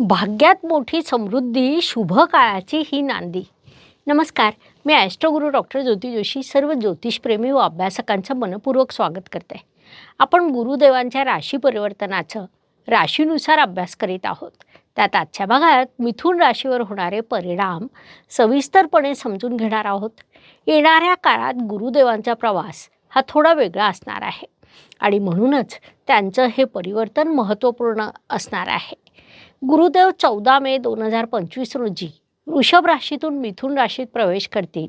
भाग्यात मोठी समृद्धी शुभ काळाची ही नांदी. नमस्कार मी ॲस्ट्रोगुरू डॉक्टर ज्योती जोशी सर्व ज्योतिषप्रेमी व अभ्यासकांचं मनपूर्वक स्वागत करते. आपण गुरुदेवांच्या राशी परिवर्तनाचं राशीनुसार अभ्यास करीत आहोत. त्यात आजच्या भागात मिथुन राशीवर होणारे परिणाम सविस्तरपणे समजून घेणार आहोत. येणाऱ्या काळात गुरुदेवांचा प्रवास हा थोडा वेगळा असणार आहे. आणि म्हणूनच त्यांचं हे परिवर्तन महत्त्वपूर्ण असणार आहे. गुरुदेव चौदा मे दोन हजार पंचवीस रोजी वृषभ राशीतून मिथुन राशीत प्रवेश करतील.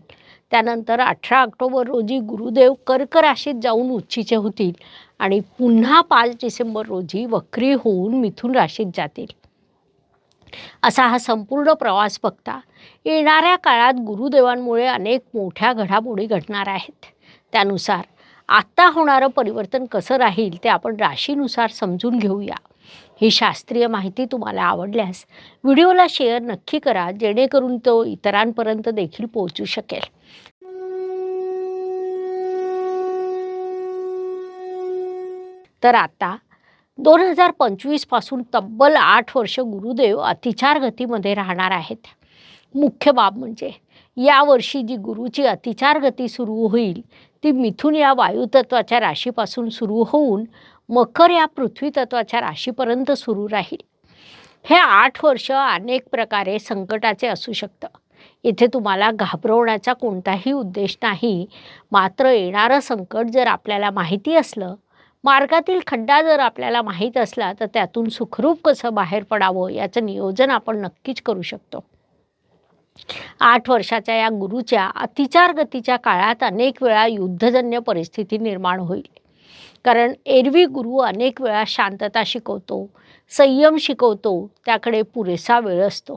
त्यानंतर अठरा ऑक्टोबर रोजी गुरुदेव कर्क राशीत जाऊन उच्चीचे होतील आणि पुन्हा पाच डिसेंबर रोजी वक्री होऊन मिथुन राशीत जातील. असा हा संपूर्ण प्रवास बघता येणाऱ्या काळात गुरुदेवांमुळे अनेक मोठ्या घडामोडी घडणार आहेत. त्यानुसार आत्ता होणारं परिवर्तन कसं राहील ते आपण राशीनुसार समजून घेऊया. ही शास्त्रीय माहिती तुम्हाला आवडल्यास व्हिडिओला शेअर नक्की करा जेणेकरून तो इतरांपर्यंत देखील पोहोचू शकेल. तर आता दोन हजार पंचवीसपासून तब्बल आठ वर्ष गुरुदेव अतिचार गतीमध्ये राहणार आहेत. मुख्य बाब म्हणजे यावर्षी जी गुरुची अतिचार गती सुरू होईल ती मिथून या वायुतत्वाच्या राशीपासून सुरू होऊन मकर या पृथ्वीतत्वाच्या राशीपर्यंत सुरू राहील. हे आठ वर्ष अनेक प्रकारे संकटाचे असू शकतं. इथे तुम्हाला घाबरवण्याचा कोणताही उद्देश नाही. मात्र येणारं संकट जर आपल्याला माहिती असलं मार्गातील खड्डा जर आपल्याला माहीत असला तर त्यातून सुखरूप कसं बाहेर पडावं याचं नियोजन आपण नक्कीच करू शकतो. आठ वर्षाच्या या गुरुच्या अतिचार गतीच्या काळात अनेक वेळा युद्धजन्य परिस्थिती निर्माण होईल. कारण एरवी गुरु अनेक वेळा शांतता शिकवतो संयम शिकवतो त्याकडे पुरेसा वेळ असतो.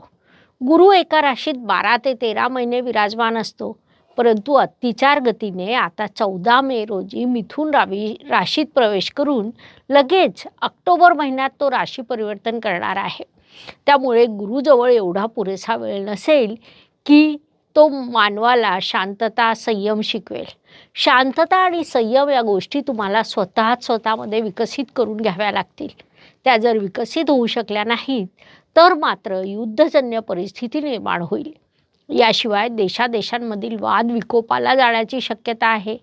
गुरु एका राशीत बारा ते तेरा महिने विराजमान असतो परंतु अतिचार गतीने आता चौदा मे रोजी मिथुन रावी राशीत प्रवेश करून लगेच ऑक्टोबर महिन्यात तो राशी परिवर्तन करणार आहे. त्यामुळे गुरुजवळ एवढा पुरेसा वेळ नसेल की तो मानवाला शांतता संयम शिकवेल. शांतता आणि संयम या गोष्टी तुम्हाला स्वतःच स्वतःमध्ये विकसित करून घ्याव्या लागतील. त्या जर विकसित होऊ शकल्या नाहीत तर मात्र युद्धजन्य परिस्थिती निर्माण होईल. याशिवाय देशादेशांमधील वाद विकोपाला जाण्याची शक्यता आहे.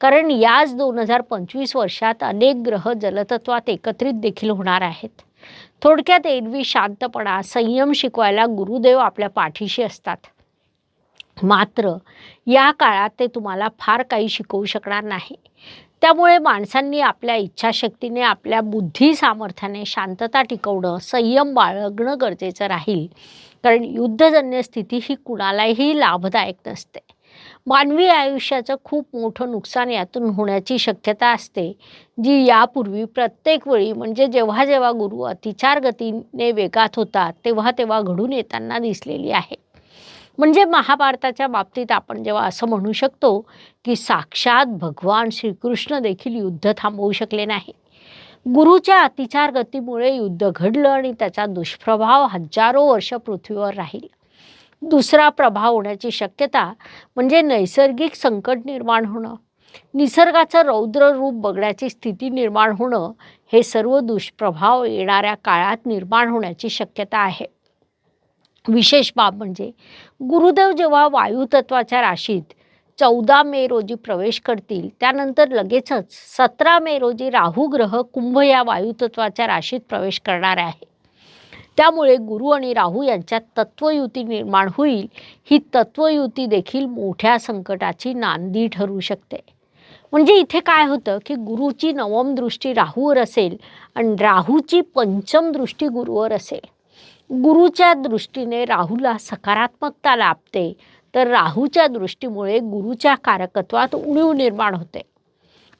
कारण याच दोन हजार पंचवीस वर्षात अनेक ग्रह जलतत्वात एकत्रित देखील होणार आहेत. थोडक्यात एरवी शांतपणा संयम शिकवायला गुरुदेव आपल्या पाठीशी असतात. मात्र या काळात ते तुम्हाला फार काही शिकवू शकणार नाही. त्यामुळे माणसांनी आपल्या इच्छाशक्तीने आपल्या बुद्धी सामर्थ्याने शांतता टिकवणं संयम बाळगणं गरजेचं राहील. कारण युद्धजन्य स्थिती ही कुणालाही लाभदायक नसते. मानवी आयुष्याचं खूप मोठं नुकसान यातून होण्याची शक्यता असते जी यापूर्वी प्रत्येक वेळी म्हणजे जेव्हा जेव्हा गुरु अतिचार गतीने वेगात होता तेव्हा तेव्हा घडून येताना दिसलेली आहे. म्हणजे महाभारताच्या बाबतीत आपण जेव्हा असं म्हणू शकतो की साक्षात भगवान श्रीकृष्ण देखील युद्ध थांबवू शकले नाही. गुरुच्या अतिचार गतीमुळे युद्ध घडलं आणि त्याचा दुष्प्रभाव हजारो वर्ष पृथ्वीवर राहील. दुसरा प्रभाव होण्याची शक्यता म्हणजे नैसर्गिक संकट निर्माण होणं. निसर्गाचं रौद्र रूप बघण्याची स्थिती निर्माण होणं हे सर्व दुष्प्रभाव येणाऱ्या काळात निर्माण होण्याची शक्यता आहे. विशेष बाब म्हणजे गुरुदेव जेव्हा वायुतत्वाच्या राशीत चौदा मे रोजी प्रवेश करतील त्यानंतर लगेचच सतरा मे रोजी राहू ग्रह कुंभ या वायुतत्वाच्या राशीत प्रवेश करणार आहे. त्यामुळे गुरु आणि राहू यांच्यात तत्वयुती निर्माण होईल. ही तत्वयुती देखील मोठ्या संकटाची नांदी ठरू शकते. म्हणजे इथे काय होतं की गुरुची नवम दृष्टी राहूवर असेल आणि राहूची पंचम दृष्टी गुरुवर असेल. गुरुच्या दृष्टीने राहूला सकारात्मकता लाभते. तर राहूच्या दृष्टीमुळे गुरुच्या कारकत्वात उणीव निर्माण होते.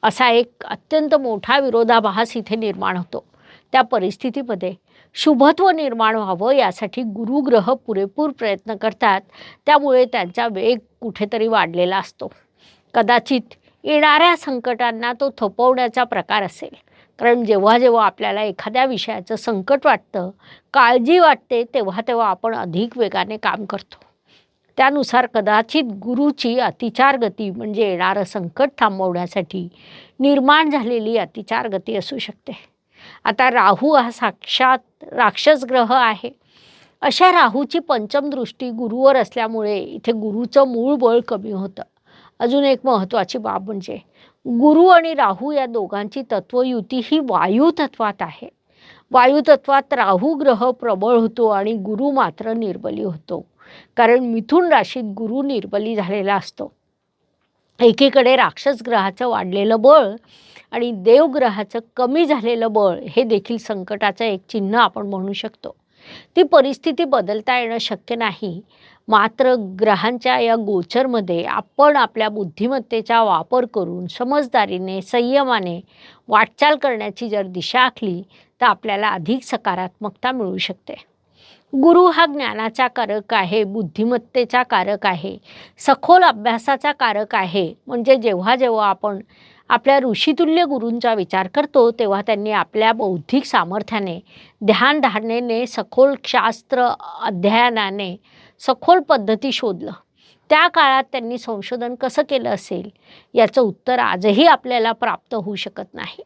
असा एक अत्यंत मोठा विरोधाभास इथे निर्माण होतो. त्या परिस्थितीमध्ये शुभत्व निर्माण व्हावं यासाठी गुरुग्रह पुरेपूर प्रयत्न करतात. त्यामुळे त्यांचा वेग कुठेतरी वाढलेला असतो. कदाचित येणाऱ्या संकटांना तो थोपवण्याचा प्रकार असेल. कारण जेव्हा जेव्हा आपल्याला एखाद्या विषयाचं संकट वाटतं काळजी वाटते तेव्हा तेव्हा आपण अधिक वेगाने काम करतो. त्यानुसार कदाचित गुरुची अतिचार गती म्हणजे येणारं संकट थांबवण्यासाठी निर्माण झालेली अतिचार गती असू शकते. आता राहू हा साक्षात राक्षस ग्रह आहे. अशा राहूची पंचमदृष्टी गुरुवर असल्यामुळे इथे गुरुचं मूळ बळ कमी होतं. अजून एक महत्त्वाची बाब म्हणजे गुरु आणि राहू या दोघांची तत्वयुती ही वायू तत्वात आहे. वायुतत्वात राहू ग्रह प्रबळ होतो आणि गुरु मात्र निर्बली होतो. कारण मिथुन राशीत गुरु निर्बली झालेला असतो. एकीकडे राक्षस ग्रहाचं वाढलेलं बळ आणि देवग्रहाचं कमी झालेलं बळ हे देखील संकटाचं एक चिन्ह आपण म्हणू शकतो. ती परिस्थिती बदलता येणं शक्य नाही. मात्र ग्रहांच्या या गोचरमध्ये आपण आपल्या बुद्धिमत्तेचा वापर करून समजदारीने संयमाने वाटचाल करण्याची जर दिशा आखली तर आपल्याला अधिक सकारात्मकता मिळू शकते. गुरु हा ज्ञानाचा कारक आहे बुद्धिमत्तेचा कारक आहे सखोल अभ्यासाचा कारक आहे. म्हणजे जेव्हा जेव्हा आपण आपल्या ऋषितुल्य गुरूंचा विचार करतो तेव्हा त्यांनी आपल्या बौद्धिक सामर्थ्याने ध्यानधारणेने सखोल शास्त्र अध्ययनाने सखोल पद्धती शोधलं. त्या काळात त्यांनी संशोधन कसं केलं असेल? याचं उत्तर आजही आपल्याला प्राप्त होऊ शकत नाही.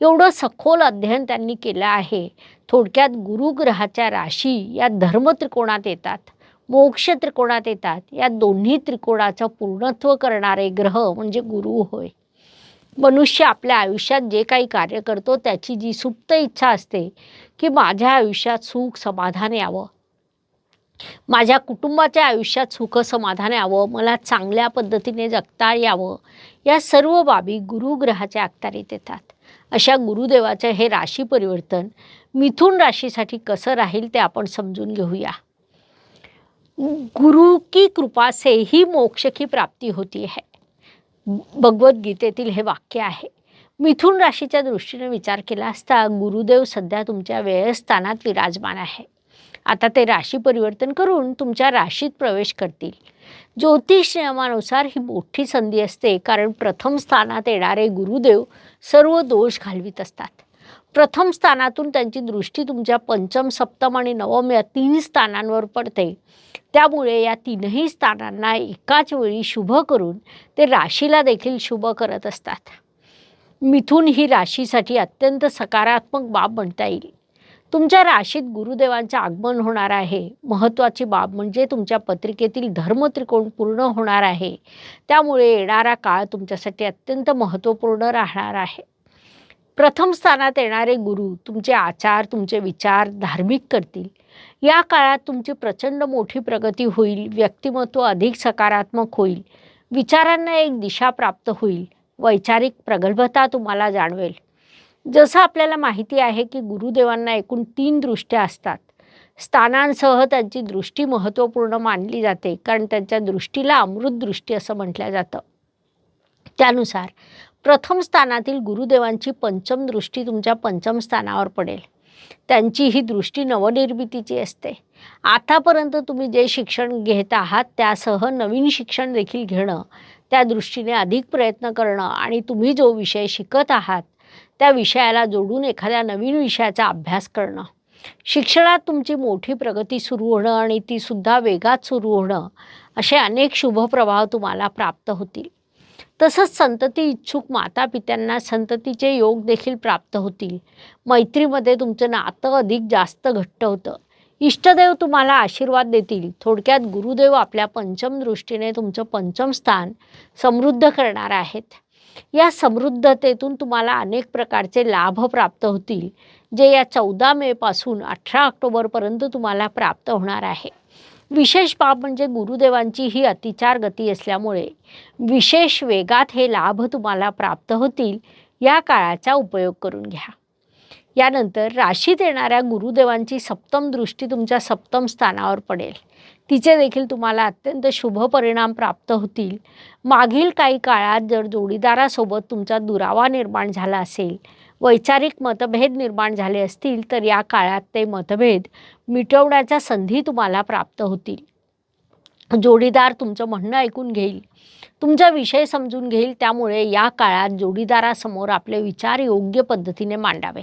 एवढं सखोल अध्ययन त्यांनी केलं आहे. थोडक्यात गुरुग्रहाच्या राशी या धर्मत्रिकोणात येतात मोक्ष त्रिकोणात येतात. या दोन्ही त्रिकोणाचं पूर्णत्व करणारे ग्रह म्हणजे गुरु होय. मनुष्य आपल्या आयुष्यात जे काही कार्य करतो त्याची जी सुप्त इच्छा असते की माझ्या आयुष्यात सुख समाधान यावं. माझ्या कुटुंबाच्या आयुष्यात सुख समाधान यावं मला चांगल्या पद्धतीने जगता यावं या सर्व बाबी गुरुग्रहाच्या अखत्यारीत येतात. अशा गुरुदेवाचं हे राशी परिवर्तन मिथुन राशीसाठी कसं राहील ते आपण समजून घेऊया. गुरु की कृपा से ही मोक्ष की प्राप्ती होती है. भगवद्गीतेतील हे वाक्य आहे. मिथुन राशीच्या दृष्टीने विचार केला असता गुरुदेव सध्या तुमच्या व्ययस्थानात विराजमान आहे. आता ते राशी परिवर्तन करून तुमच्या राशीत प्रवेश करतील. ज्योतिष नियमानुसार ही मोठी संधी असते कारण प्रथम स्थानात येणारे गुरुदेव सर्व दोष घालवित असतात. प्रथम स्थानातून त्यांची दृष्टी तुमच्या पंचम सप्तम आणि नवम या तीन स्थानांवर पडते. त्यामुळे या तीनही स्थानांना एकाच वेळी शुभ करून ते राशीला देखील शुभ करत असतात. मिथून ही राशीसाठी अत्यंत सकारात्मक बाब म्हणता येईल. तुमच्या राशीत गुरुदेवांचे आगमन होणार आहे. महत्त्वाची बाब म्हणजे तुमच्या पत्रिकेतील धर्मत्रिकोण पूर्ण होणार आहे. त्यामुळे येणारा काळ तुमच्यासाठी अत्यंत महत्त्वपूर्ण राहणार आहे. प्रथम स्थानात येणारे गुरु तुमचे आचार तुमचे विचार धार्मिक करतील. या काळात तुमची प्रचंड मोठी प्रगती होईल व्यक्तिमत्व अधिक सकारात्मक होईल विचारांना एक दिशा प्राप्त होईल वैचारिक प्रगल्भता तुम्हाला जाणवेल. जसं आपल्याला माहिती आहे की गुरुदेवांना एकूण तीन दृष्ट्या असतात. स्थानांसह त्यांची दृष्टी महत्त्वपूर्ण मानली जाते कारण त्यांच्या दृष्टीला अमृत दृष्टी असं म्हटलं जातं. त्यानुसार प्रथम स्थानातील गुरुदेवांची पंचम दृष्टी तुमच्या पंचम स्थानावर पडेल. त्यांची ही दृष्टी नवनिर्मितीची असते. आतापर्यंत तुम्ही जे शिक्षण घेत आहात त्यासह नवीन शिक्षण देखील घेणं त्या दृष्टीने अधिक प्रयत्न करणं आणि तुम्ही जो विषय शिकत आहात त्या विषयाला जोडून एखाद्या नवीन विषयाचा अभ्यास करणं. शिक्षणात तुमची मोठी प्रगती सुरू होणं आणि तीसुद्धा वेगात सुरू होणं असे अनेक शुभप्रभाव तुम्हाला प्राप्त होतील. तसंच संतती इच्छुक माता पित्यांना संततीचे योग देखील प्राप्त होतील. मैत्रीमध्ये तुमचं नातं अधिक जास्त घट्ट होतं. इष्टदेव तुम्हाला आशीर्वाद देतील. थोडक्यात गुरुदेव आपल्या पंचम दृष्टीने तुमचं पंचम स्थान समृद्ध करणार आहेत. या समृद्धतेतून तुम्हाला अनेक प्रकारचे लाभ प्राप्त होतील जे या चौदा मेपासून अठरा ऑक्टोबरपर्यंत तुम्हाला प्राप्त होणार आहे. विशेष बाब म्हणजे गुरुदेवांची ही अतिचार गती असल्यामुळे विशेष वेगात हे लाभ तुम्हाला प्राप्त होतील या काळाचा उपयोग करून घ्या. यानंतर राशीत येणाऱ्या गुरुदेवांची सप्तम दृष्टी तुमच्या सप्तम स्थानावर पडेल. तिचे देखील तुम्हाला अत्यंत शुभ परिणाम प्राप्त होतील. मागील काही काळात जर जोडीदारासोबत तुमचा दुरावा निर्माण झाला असेल वैचारिक मतभेद निर्माण झाले असतील तर या काळात ते मतभेद मिटवण्याच्या संधी तुम्हाला प्राप्त होतील. जोडीदार तुमचं म्हणणं ऐकून घेईल. तुमचा विषय समजून घेईल. त्यामुळे या काळात जोडीदारासमोर आपले विचार योग्य पद्धतीने मांडावे.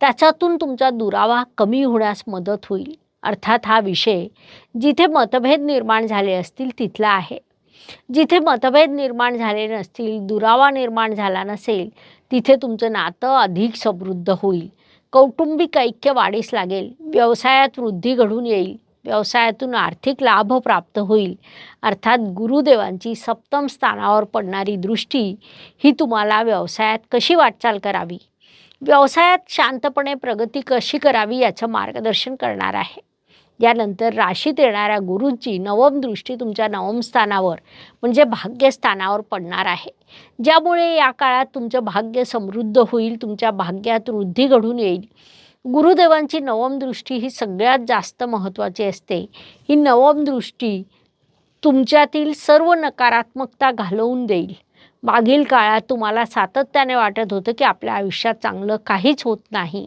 त्याच्यातून तुमचा दुरावा कमी होण्यास मदत होईल. अर्थात हा विषय जिथे मतभेद निर्माण झाले असतील तिथला आहे. जिथे मतभेद निर्माण झाले नसतील दुरावा निर्माण झाला नसेल तिथे तुमचं नातं अधिक समृद्ध होईल. कौटुंबिक ऐक्य वाढीस लागेल. व्यवसायात वृद्धी घडून येईल. व्यवसायातून आर्थिक लाभ प्राप्त होईल. अर्थात गुरुदेवांची सप्तम स्थानावर पडणारी दृष्टी ही तुम्हाला व्यवसायात कशी वाटचाल करावी? व्यवसायात शांतपणे प्रगती कशी करावी याचं मार्गदर्शन करणार आहे? यानंतर राशीत येणाऱ्या गुरुंची नवम दृष्टी तुमच्या नवम स्थानावर म्हणजे भाग्यस्थानावर पडणार आहे. ज्यामुळे या काळात तुमचं भाग्य समृद्ध होईल तुमच्या भाग्यात वृद्धी घडून येईल. गुरुदेवांची नवम दृष्टी ही सगळ्यात जास्त महत्त्वाची असते. ही नवम दृष्टी तुमच्यातील सर्व नकारात्मकता घालवून देईल. मागील काळात तुम्हाला सातत्याने वाटत होतं की आपल्या आयुष्यात चांगलं काहीच होत नाही.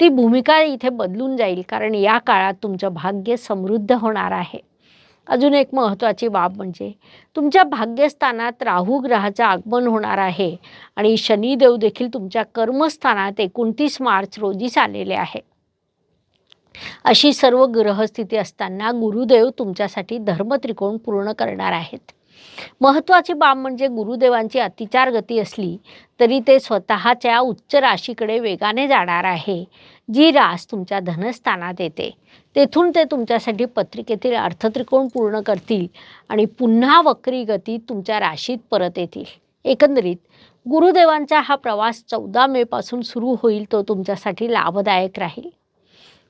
ती भूमिका इथे बदलून जाईल कारण या काळात तुमचं भाग्य समृद्ध होणार आहे. अजून एक महत्त्वाची बाब म्हणजे तुमच्या भाग्यस्थानात राहू ग्रहाचं आगमन होणार आहे आणि शनिदेव देखील तुमच्या कर्मस्थानात एकोणतीस मार्च रोजी आलेले आहे. अशी सर्व ग्रहस्थिती असताना गुरुदेव तुमच्यासाठी धर्मत्रिकोण पूर्ण करणार आहेत. महत्त्वाची बाब म्हणजे गुरुदेवांची अतिचार गती असली तरी ते स्वतःच्या उच्च राशीकडे वेगाने जाणार आहे. जी रास तुमच्या धनस्थानात येते तेथून ते तुमच्यासाठी पत्रिकेतील अर्थत्रिकोण पूर्ण करतील आणि पुन्हा वक्री गती तुमच्या राशीत परत येतील. एकंदरीत गुरुदेवांचा हा प्रवास चौदा मेपासून सुरू होईल तो तुमच्यासाठी लाभदायक राहील.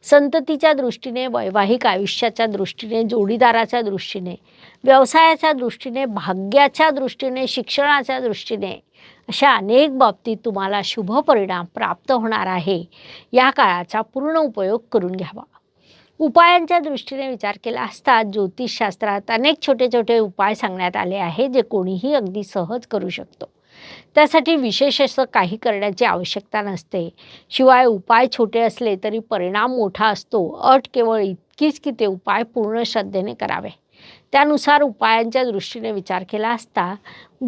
संततीच्या दृष्टीने वैवाहिक आयुष्याच्या दृष्टीने जोडीदाराच्या दृष्टीने व्यवसायाच्या दृष्टीने भाग्याच्या दृष्टीने शिक्षणाच्या दृष्टीने अशा अनेक बाबतीत तुम्हाला शुभ परिणाम प्राप्त होणार आहे. या काळाचा पूर्ण उपयोग करून घ्यावा. उपायांच्या दृष्टीने विचार केला असता ज्योतिषशास्त्रात अनेक छोटे छोटे उपाय सांगण्यात आले आहे जे कोणीही अगदी सहज करू शकतो. त्यासाठी विशेष असं काही करण्याची आवश्यकता नसते. शिवाय उपाय छोटे असले तरी परिणाम मोठा असतो. अट केवळ इतकीच की ते उपाय पूर्ण श्रद्धेने करावे. त्यानुसार उपायांच्या दृष्टीने विचार केला असता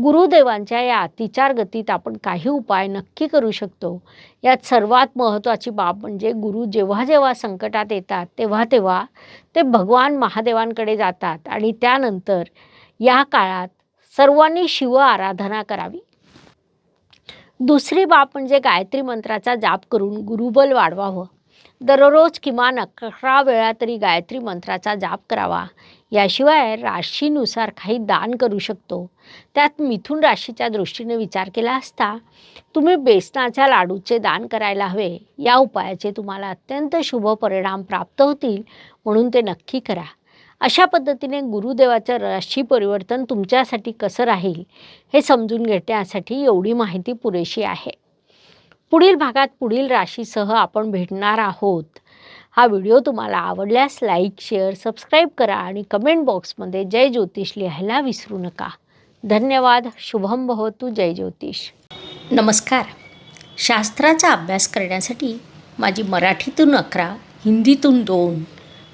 गुरुदेवांच्या या अतिचार गतीत आपण काही उपाय नक्की करू शकतो. यात सर्वात महत्त्वाची बाब म्हणजे गुरु जेव्हा जेव्हा संकटात येतात तेव्हा तेव्हा ते भगवान महादेवांकडे जातात आणि त्यानंतर या काळात सर्वांनी शिव आराधना करावी. दुसरी बाब म्हणजे गायत्री मंत्राचा जाप करून गुरुबल वाढवावं. दररोज किमान अकरा वेळा तरी गायत्री मंत्राचा जाप करावा. याशिवाय राशीनुसार काही दान करू शकतो. त्यात मिथुन राशीच्या दृष्टीने विचार केला असता तुम्ही बेसनाच्या लाडूचे दान करायला हवे. या उपायाचे तुम्हाला अत्यंत शुभ परिणाम प्राप्त होतील म्हणून ते नक्की करा. अशा पद्धतीने गुरुदेवाचं राशी परिवर्तन तुमच्यासाठी कसं राहील हे समजून घेण्यासाठी एवढी माहिती पुरेशी आहे. पुढील भागात पुढील राशीसह आपण भेटणार आहोत. हा व्हिडिओ तुम्हाला आवडल्यास लाईक शेअर सबस्क्राईब करा आणि कमेंट बॉक्समध्ये जय ज्योतिष लिहायला विसरू नका. धन्यवाद शुभम भवतु जय ज्योतिष. नमस्कार. शास्त्राचा अभ्यास करण्यासाठी माझी मराठीतून अकरा हिंदीतून दोन